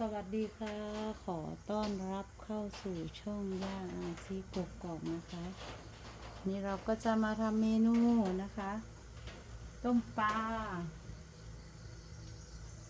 สวัสดีค่ะ ขอต้อนรับเข้าสู่ช่องย่าอาชีกกกอกนะคะ นี่เราก็จะมาทำเมนูนะคะ ต้มปลา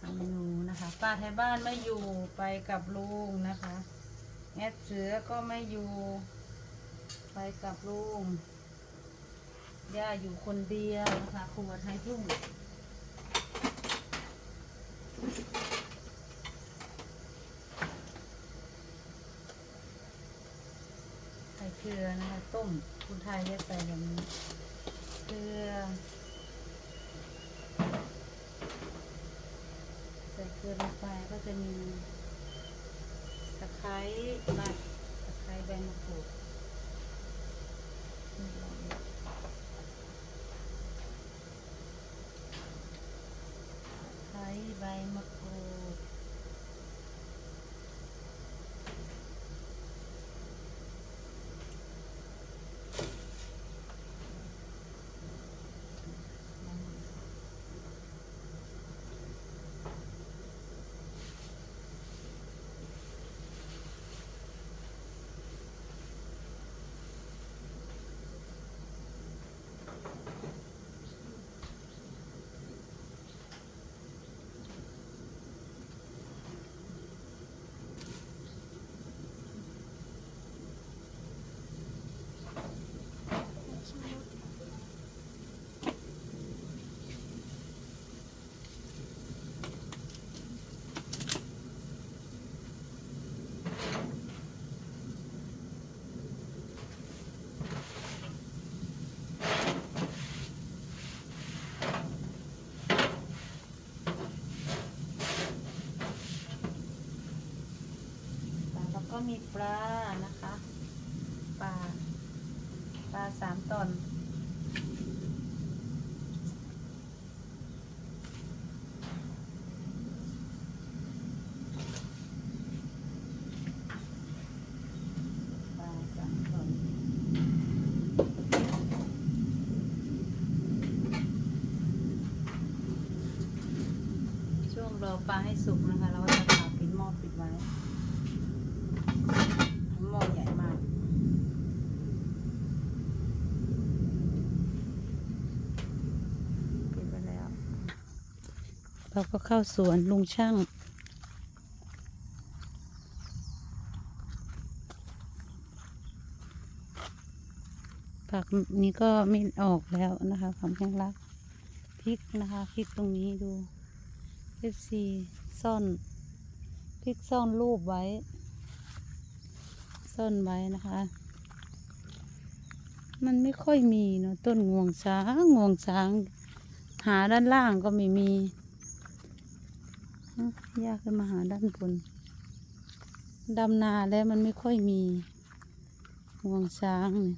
ทำเมนูนะคะป้าแถวบ้านไม่อยู่ไปกับลุงนะคะแอดเสือก็ไม่อยู่ ไปกับลุงย่าอยู่คนเดียวนะคะครัวไทยทุ่ง ใส่เก ลือนะคะ ต้มคุณไทยเรียกใส่แบบนี้เกลือใส่เกลือลงไปก็จะมีตะไคร้ใบตะไคร้ใบมะกรูดนี่ลองดูตะไคร้ใบมะกรูด แล้ว ก็มีปลานะคะ ปลา ปลาสามตอน ปลาสามตอน ช่วงรอปลาให้สุกนะคะ เราก็จะผ่าปิดหม้อปิดไว้ หม้อใหญ่มาก ปิดไปแล้ว เราก็เข้าสวนลุงช่าง ผักนี้ก็ไม่ออกแล้วนะคะความแห้งรักพริกนะคะพริกตรงนี้ดูเอฟซีซ่อนพริกซ่อนรูปไว้ ซ่อนไว้นะคะ มันไม่ค่อยมีเนาะต้นงวงช้างงวงช้าง หาด้านล่างก็ไม่มี ยากขึ้นมาหาด้านบนดำนาแล้วมันไม่ค่อยมีงวงช้างเนี่ย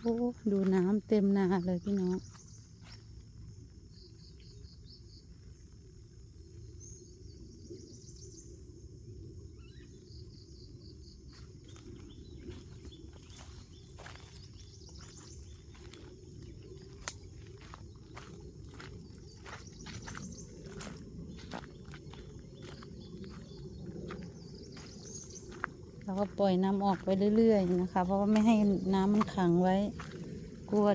โอ้ดูน้ำเต็มนาเลยพี่น้อง เราก็ปล่อยน้ำออกไปเรื่อยๆนะคะ เพราะว่าไม่ให้น้ำมันขังไว้ กลัว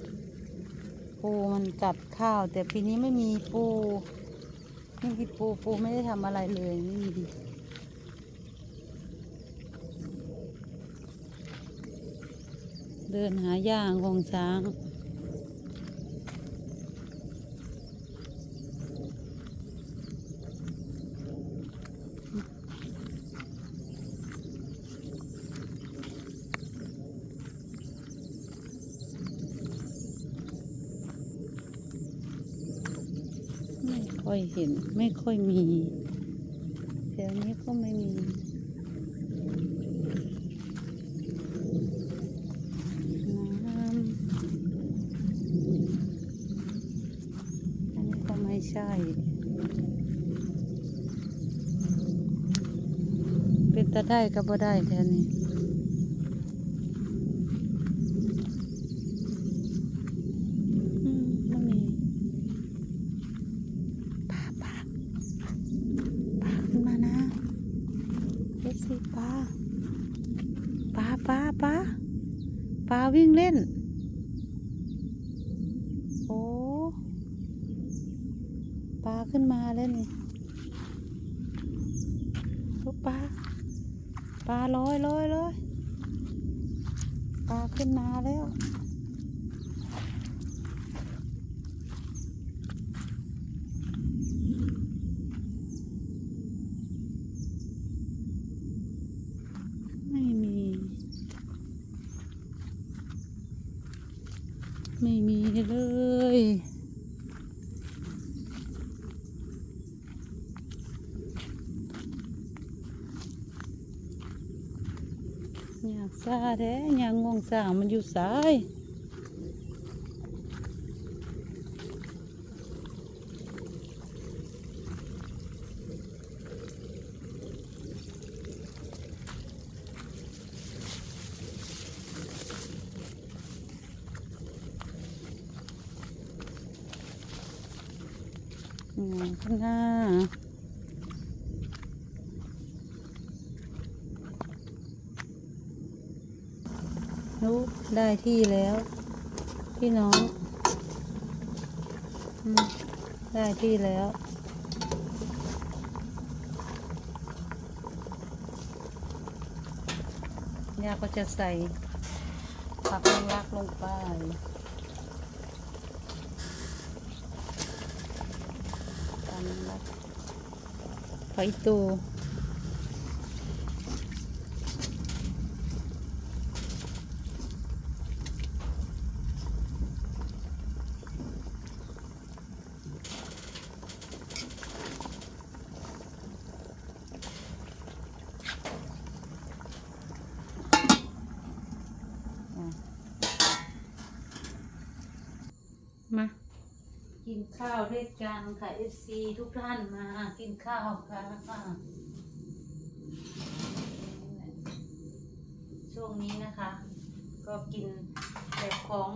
ปูมันกัดข้าว แต่ปีนี้ไม่มีปูไม่มีปูปูไม่ได้ทำอะไรเลยไม่มีเดินหาย่างงช้าง อยเห็น ไม่ค่อยมีแถวนี้ก็ไม่มีน้ำอันนี้ก็ไม่ใช่ เป็นตาได้ก็บ่ได้แถวนี้ สิปลาปลาปลาปลาปลาวิ่งเล่น โอ้ปลาขึ้นมาแล้วนี่ลูกปลาปลาลอยลอยลอยปลาขึ้นมาแล้ว ไม่มีเลย อยากซาแท้อยากงวงสางมันอยู่สาย อืมข้างหน้ารู้ได้ที่แล้ว พี่น้องอได้ที่แล้วย่าก็จะใส่ผักลงรักลงไปตามรัก ไฟ กินข้าวด้วยกันค่ะ FC ทุกท่านมา กินข้าวค่ะช่วงนี้นะคะ ก็กินแบบของ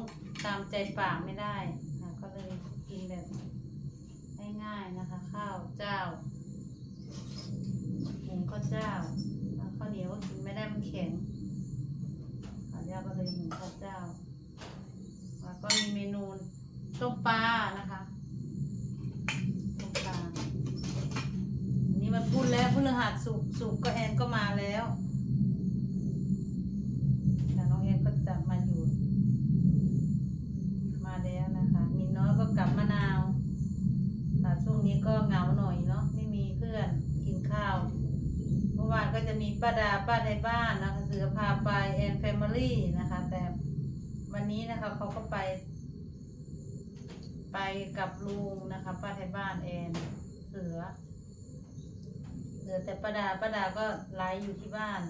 ตามใจปากไม่ได้ค่ะก็เลยกินแบบง่ายๆนะคะ ข้าวเจ้าหุงข้าวเจ้าข้าวเหนียวก็กินไม่ได้มันแข็งข้าวเจ้าก็เลยหุงข้าวเจ้าแล้วก็มีเมนูต้มปลานะคะ นนี้มันพูดแล้วพฤหัสสุกสุกก็แอนก็มาแล้วแต่น้องแอนก็จะมาอยู่ มาแล้วนะคะ มีน้อยก็กลับมะนาวแต่ช่วงนี้ก็เหงาหน่อยเนาะไม่มีเพื่อนกินข้าวเมื่อวานก็จะมีป้าดาป้าในบ้านนะคะเสือพาไปแอนแฟมิลี่นะคะ แต่วันนี้นะคะเขาก็ไป ไปกับลุงนะคะป้าไทยบ้านแอนเสือ เหลือแต่ป้าดาป้าดาก็ไลฟ์อยู่ที่บ้าน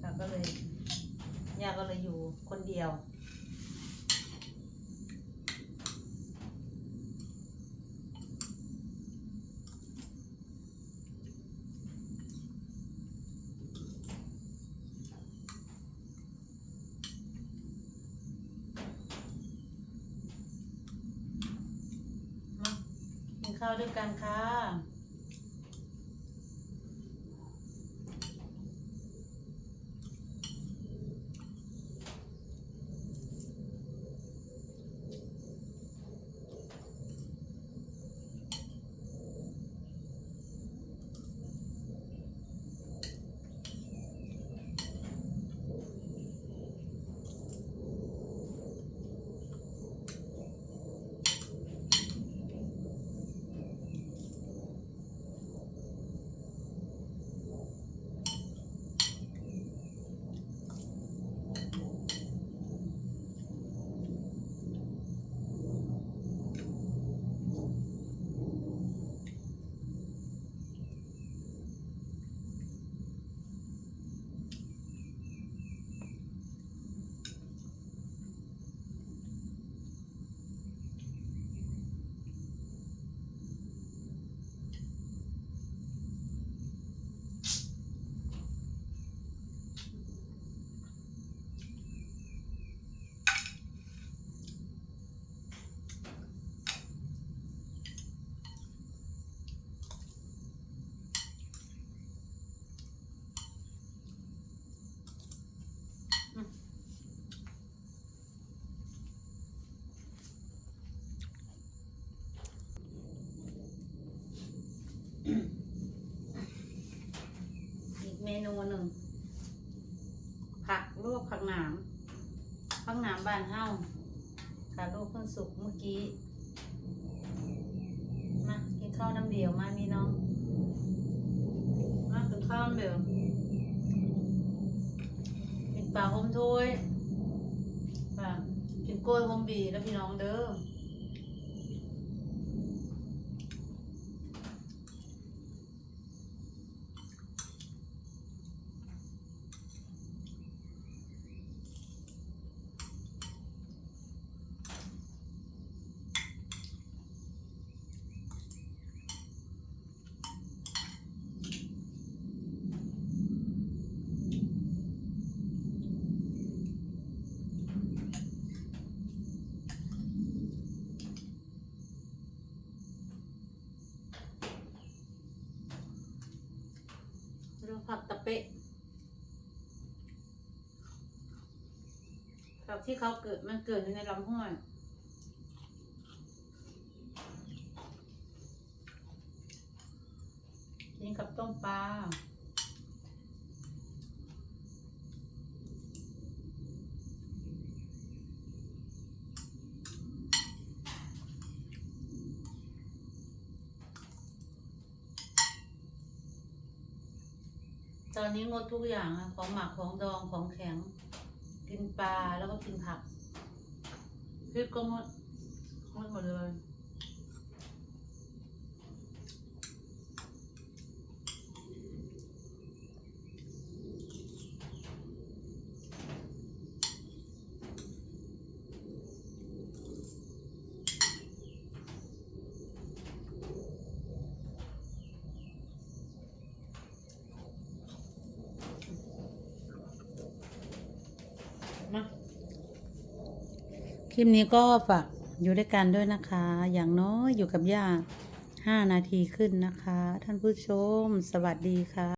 ค่ะก็เลยย่าก็เลยอยู่คนเดียวมากินข้าวด้วยกันค่ะ สุกเมื่อกี้ มากินข้าวน้ำเดียวมามีน้อง มากินข้าวน้ำเดียวกินปลาหอมถ้วยค่ะกินกล้วยหอมบีแล้วพี่น้องเด้อ ปะกับที่เขาเกิดมันเกิดอยู่ในลำห้วยกินกับต้มปลา ตอนนี้งดทุกอย่างอะของหมักของดองของแข็ง กินปลาแล้วก็กินผักพริกก็งดงดหมดเลย คลิปนี้ก็ฝากอยู่ด้วยกันด้วยนะคะ อย่างน้อยอยู่กับย่าห้านาทีขึ้นนะคะ ท่านผู้ชม สวัสดีค่ะ